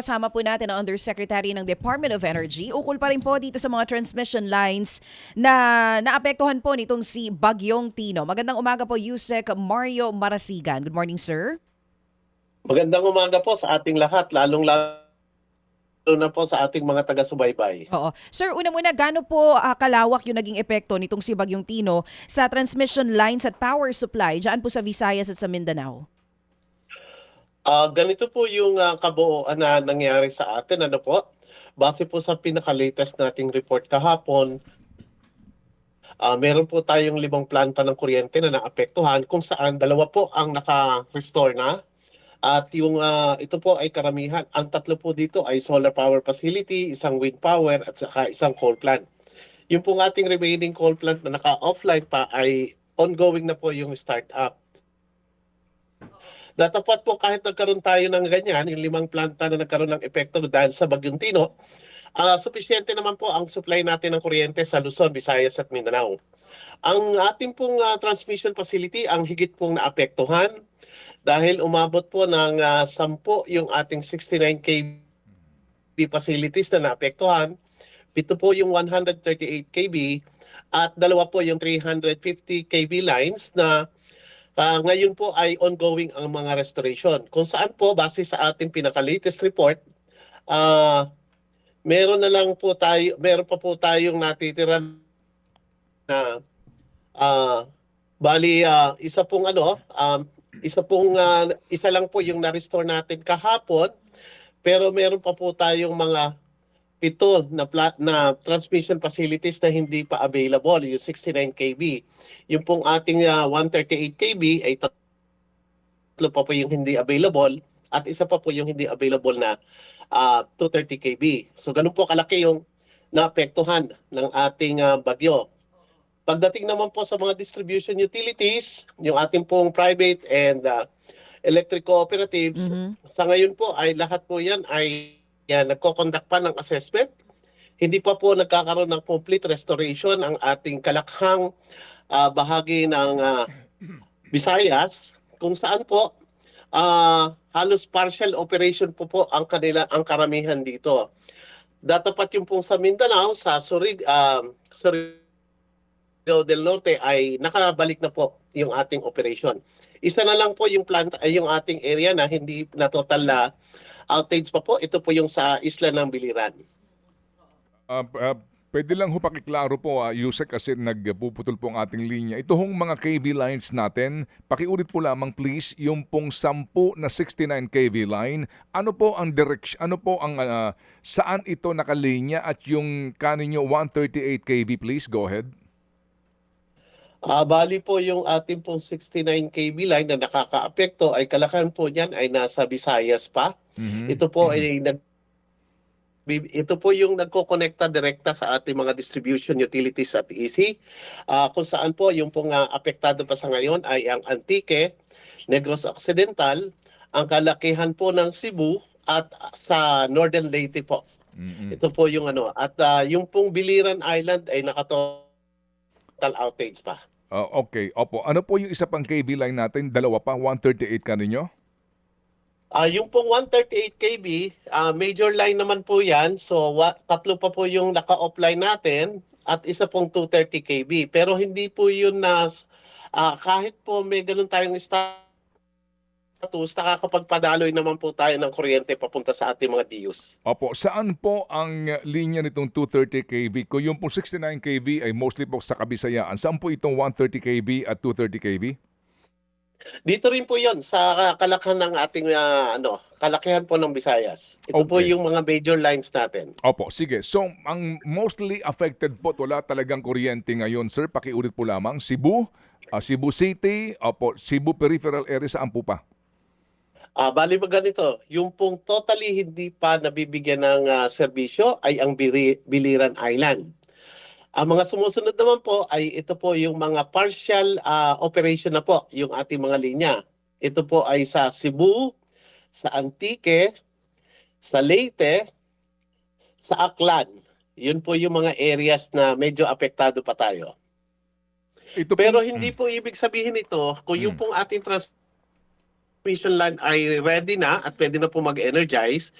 kasama po natin ang Undersecretary ng Department of Energy. Ukol pa rin po dito sa mga transmission lines na naapektuhan po nitong si Bagyong Tino. Magandang umaga po, Yusek Mario Marasigan. Good morning, sir. Magandang umaga po sa ating lahat, lalong lalo na po sa ating mga taga-subaybay. Oo. Sir, una muna, gaano po ah, kalawak yung naging epekto nitong si Bagyong Tino sa transmission lines at power supply dyan po sa Visayas at sa Mindanao? Ah, ganito po yung ah, kabuuan na nangyari sa atin. Ano po? Base po sa pinaka-latest nating report kahapon, ah, meron po tayong limang planta ng kuryente na naapektuhan kung saan dalawa po ang naka-restore na. At yung ah, ito po ay karamihan. Ang tatlo po dito ay solar power facility, isang wind power at saka isang coal plant. Yung pong ating remaining coal plant na naka-offline pa ay ongoing na po yung start-up. Datapat po kahit nagkaroon tayo ng ganyan, yung limang planta na nagkaroon ng epekto dahil sa Bagyong Tino, ah sufisyente naman po ang supply natin ng kuryente sa Luzon, Visayas at Mindanao. Ang ating pong ah, transmission facility ang higit pong naapektuhan dahil umabot po ng ah, 10 yung ating 69 kV facilities na naapektuhan, pito po yung 138 kV at dalawa po yung 350 kV lines na Ah, ngayon po ay ongoing ang mga restoration. Kung saan po, base sa ating pinaka-latest report, ah meron na lang po tayo, meron pa po tayong natitira na ah bali ah, isa pong ano, um, isa pong ah, isa lang po yung na-restore natin kahapon, pero meron pa po tayong mga pito na, pla- na transmission facilities na hindi pa available, yung 69 kV. Yung pong ating ah, 138 kV ay tatlo pa po yung hindi available at isa pa po yung hindi available na ah, 230 kV. So ganun po kalaki yung naapektuhan ng ating ah, bagyo. Pagdating naman po sa mga distribution utilities, yung ating pong private and ah, electric cooperatives, Mhm. sa ngayon po ay lahat po yan ay yan, nagko-conduct pa ng assessment. Hindi pa po nagkakaroon ng complete restoration ang ating kalakhang ah, bahagi ng ah, Visayas kung saan po ah, halos partial operation po po ang kanila ang karamihan dito. Datapat yung pong sa Mindanao sa Surig ah, Surigao del Norte ay nakabalik na po yung ating operation. Isa na lang po yung plant ay yung ating area na hindi na total na outage pa po. Ito po yung sa isla ng Biliran. Ah, ah, pwede lang ho pakiklaro po, uh, Yusek, kasi nagpuputol po ang ating linya. Ito hong mga KV lines natin, pakiulit po lamang please, yung pong 10 na 69 KV line, ano po ang direction, ano po ang, ah, saan ito nakalinya at yung kaninyo 138 KV please, go ahead. Ah, bali po yung ating pong 69 kV line na nakakaapekto ay kalakan po niyan ay nasa Visayas pa. Mhm. Ito po ay nag ito po yung nagko-connecta direkta sa ating mga distribution utilities at EC. Ah, kung saan po yung pong ah, apektado pa sa ngayon ay ang Antique, Negros Occidental, ang kalakihan po ng Cebu at sa Northern Leyte po. Mhm. Ito po yung ano at ah, yung pong Biliran Island ay naka total outage pa. Ah, okay, opo. Ano po yung isa pang KV line natin? Dalawa pa, 138 kaninyo? Ah, yung pong 138 kV, ah, major line naman po 'yan. So wa- tatlo pa po yung naka-offline natin at isa pong 230 kV. Pero hindi po 'yun na ah, kahit po may ganun tayong status, nakakapagpadaloy naman po tayo ng kuryente papunta sa ating mga DUs. Opo, saan po ang uh, linya nitong 230 kV? Kung yung pong 69 kV ay mostly po sa Kabisayaan, saan po itong 130 kV at 230 kV? Dito rin po 'yon sa kalakhan ng ating ah, ano, kalakihan po ng Visayas. Ito po Okay. yung mga major lines natin. Opo, sige. So, ang mostly affected po, wala talagang kuryente ngayon, sir. Pakiulit po lamang. Cebu, ah, Cebu City, opo, Cebu Peripheral Area, saan po pa? Ah, bali ba ganito, yung pong totally hindi pa nabibigyan ng ah, serbisyo ay ang Biri- Biliran Island. Ang mga sumusunod naman po ay ito po yung mga partial ah, operation na po, yung ating mga linya. Ito po ay sa Cebu, sa Antique, sa Leyte, sa Aklan. Yun po yung mga areas na medyo apektado pa tayo. Ito po- Pero hindi po ibig sabihin ito kung yung Mm. pong ating transmission line ay ready na at pwede na po mag-energize,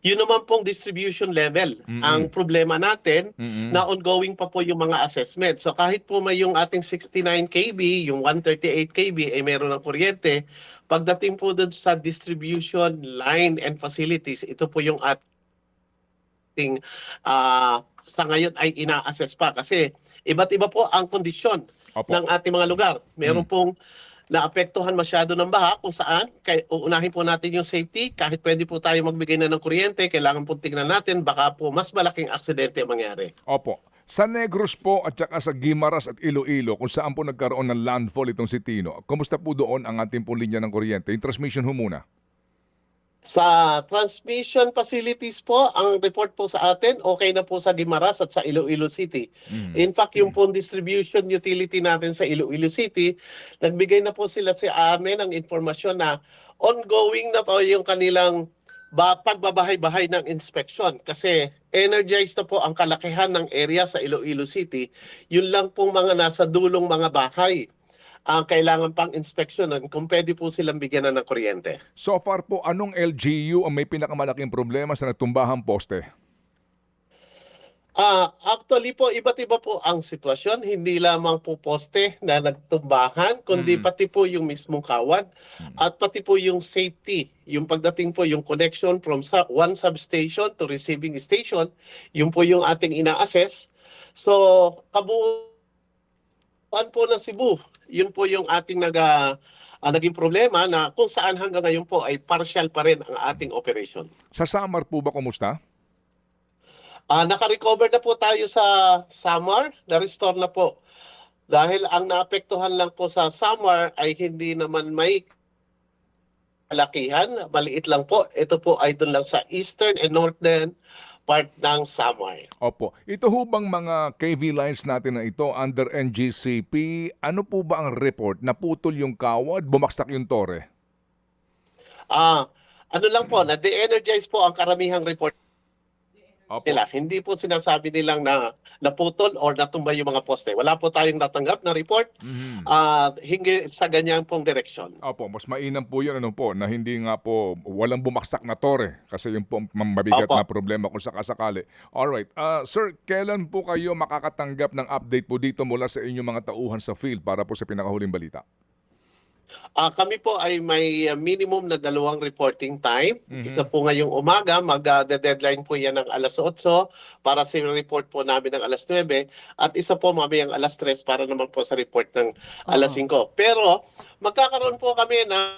Yun naman pong distribution level. Mm-mm. Ang problema natin, Mm-mm. na ongoing pa po yung mga assessment. So kahit po may yung ating 69 kV, yung 138 kV ay meron ng kuryente, pagdating po dun sa distribution line and facilities, ito po yung ating ah, sa ngayon ay ina-assess pa kasi iba't iba po ang kondisyon Opo. ng ating mga lugar. Meron Mm. pong naapektuhan masyado ng baha kung saan kay uunahin po natin yung safety kahit pwede po tayo magbigay na ng kuryente kailangan po tingnan natin baka po mas malaking aksidente ang mangyari. Opo. Sa Negros po at saka sa Gimaras at Iloilo, kung saan po nagkaroon ng landfall itong si Tino, kumusta po doon ang ating pong linya ng kuryente? Yung transmission ho muna. Sa transmission facilities po, ang report po sa atin, okay na po sa Guimaras at sa Iloilo City. Mm. In fact, yung pong distribution utility natin sa Iloilo City, nagbigay na po sila sa amin ng informasyon na ongoing na po yung kanilang ba, pagbabahay-bahay ng inspection kasi energized na po ang kalakihan ng area sa Iloilo City. Yun lang pong mga nasa dulong mga bahay ang kailangan pang inspeksyonan kung pwede po silang bigyan na ng kuryente. So far po, anong LGU ang may pinakamalaking problema sa natumbahang poste? Ah, actually po iba't iba po ang sitwasyon, hindi lamang po poste na nagtumbahan, kundi Mm. pati po yung mismong kawad at pati po yung safety, yung pagdating po yung connection from sa one substation to receiving station, yun po yung ating ina-assess. So, kabuuan po ng Cebu, yun po yung ating nag ah, ah, naging problema na kung saan hanggang ngayon po ay partial pa rin ang ating operation. Sa Samar po ba kumusta? Ah, naka-recover na po tayo sa Samar, na-restore na po. Dahil ang naapektuhan lang po sa Samar ay hindi naman may kalakihan, maliit lang po. Ito po ay doon lang sa eastern and northern part ng Samar. Opo. Ito ho bang mga KV lines natin na ito under NGCP, ano po ba ang report? Naputol yung kawad, bumaksak yung tore? Ah, ano lang po, na de-energize po ang karamihang report Opo. nila. Hindi po sinasabi nilang na naputol or natumba yung mga poste. Wala po tayong natanggap na report Mhm. ah hingi sa ganyan pong direksyon. Opo, mas mainam po yun ano po, na hindi nga po walang bumaksak na tore kasi yung po mabigat Opo. na problema kung sakasakali. Alright, uh, sir, kailan po kayo makakatanggap ng update po dito mula sa inyong mga tauhan sa field para po sa pinakahuling balita? Ah, kami po ay may uh, minimum na dalawang reporting time. Mhm. Isa po ngayong umaga, mag-deadline po yan ng alas 8 para sa report po namin ng alas 9 at isa po mamayang alas 3 para naman po sa report ng alas 5. Pero magkakaroon po kami ng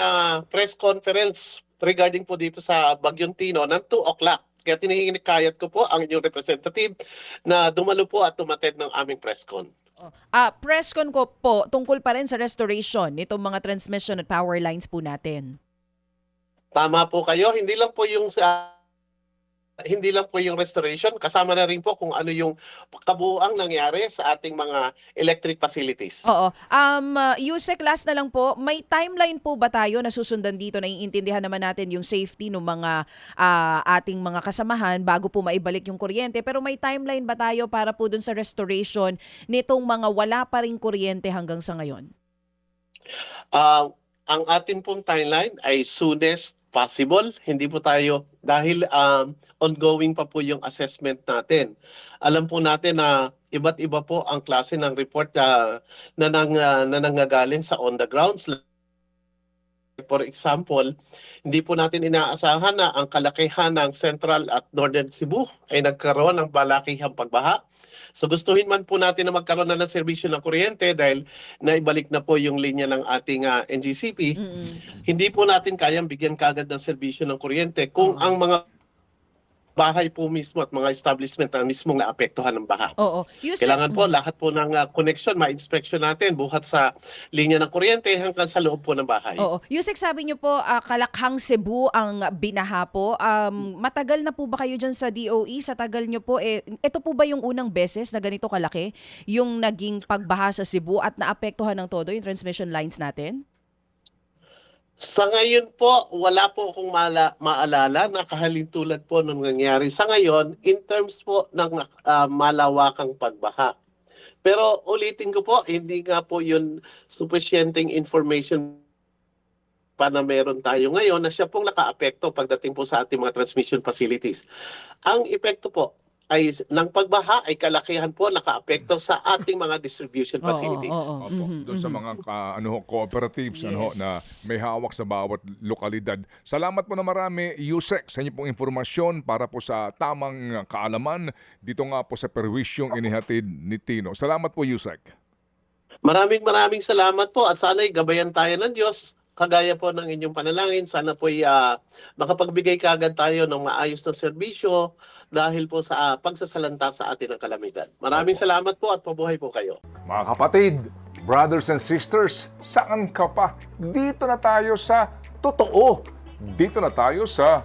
uh, press conference regarding po dito sa Bagyong Tino ng 2 o'clock. Kaya tinihinikayat ko po ang inyong representative na dumalo po at tumatid ng aming press con. Ah, press con ko po tungkol pa rin sa restoration nitong mga transmission at power lines po natin. Tama po kayo, hindi lang po yung sa hindi lang po yung restoration, kasama na rin po kung ano yung kabuuang nangyari sa ating mga electric facilities. Oo. Um, uh, Yusek, last na lang po, may timeline po ba tayo na susundan dito? Naiintindihan naman natin yung safety ng mga ah, ating mga kasamahan bago po maibalik yung kuryente. Pero may timeline ba tayo para po dun sa restoration nitong mga wala pa rin kuryente hanggang sa ngayon? Ah, ang ating pong timeline ay soonest possible. Hindi po tayo, dahil um, ongoing pa po yung assessment natin. Alam po natin na iba't iba po ang klase ng report na, na, nang, ah, na nanggagaling sa on the grounds. For example, hindi po natin inaasahan na ang kalakihan ng Central at Northern Cebu ay nagkaroon ng balakihang pagbaha. So gustuhin man po natin na magkaroon na ng serbisyo ng kuryente dahil naibalik na po yung linya ng ating ah, NGCP, Mm-mm. hindi po natin kayang bigyan kagad ng serbisyo ng kuryente kung Oo. ang mga bahay po mismo at mga establishment na mismong naapektuhan ng baha. Oo. Yusek, Kailangan po lahat po ng ah, connection, ma-inspection natin buhat sa linya ng kuryente hanggang sa loob po ng bahay. Oo. Yusek, sabi niyo po, ah, Kalakhang Cebu ang binaha po. Um, matagal na po ba kayo dyan sa DOE? Sa tagal niyo po, eh, ito po ba yung unang beses na ganito kalaki yung naging pagbaha sa Cebu at naapektuhan ng todo yung transmission lines natin? Sa ngayon po, wala po akong maala, maalala na kahalintulad po nung nangyari sa ngayon in terms po ng ah, malawakang pagbaha. Pero ulitin ko po, hindi nga po yun sufficienting information pa na meron tayo ngayon na siya pong nakaapekto pagdating po sa ating mga transmission facilities. Ang epekto po ay ng pagbaha ay kalakihan po nakaapekto sa ating mga distribution Oo, facilities. oo, oo. Opo, Mhm, doon sa mhm. mga ka- ano, cooperatives ano, ho, na Yes. may hawak sa bawat lokalidad. Salamat po na marami, Yusek, sa inyo pong informasyon para po sa tamang kaalaman dito nga po sa perwisyong inihatid ni Tino. Salamat po, Yusek. Maraming maraming salamat po at sana'y gabayan tayo ng Diyos kagaya po ng inyong panalangin. Sana po'y ah, makapagbigay kaagad tayo ng maayos na serbisyo dahil po sa ah, pagsasalanta sa atin ng kalamidad. Maraming salamat po at mabuhay po kayo. Mga kapatid, brothers and sisters, saan ka pa? Dito na tayo sa totoo. Dito na tayo sa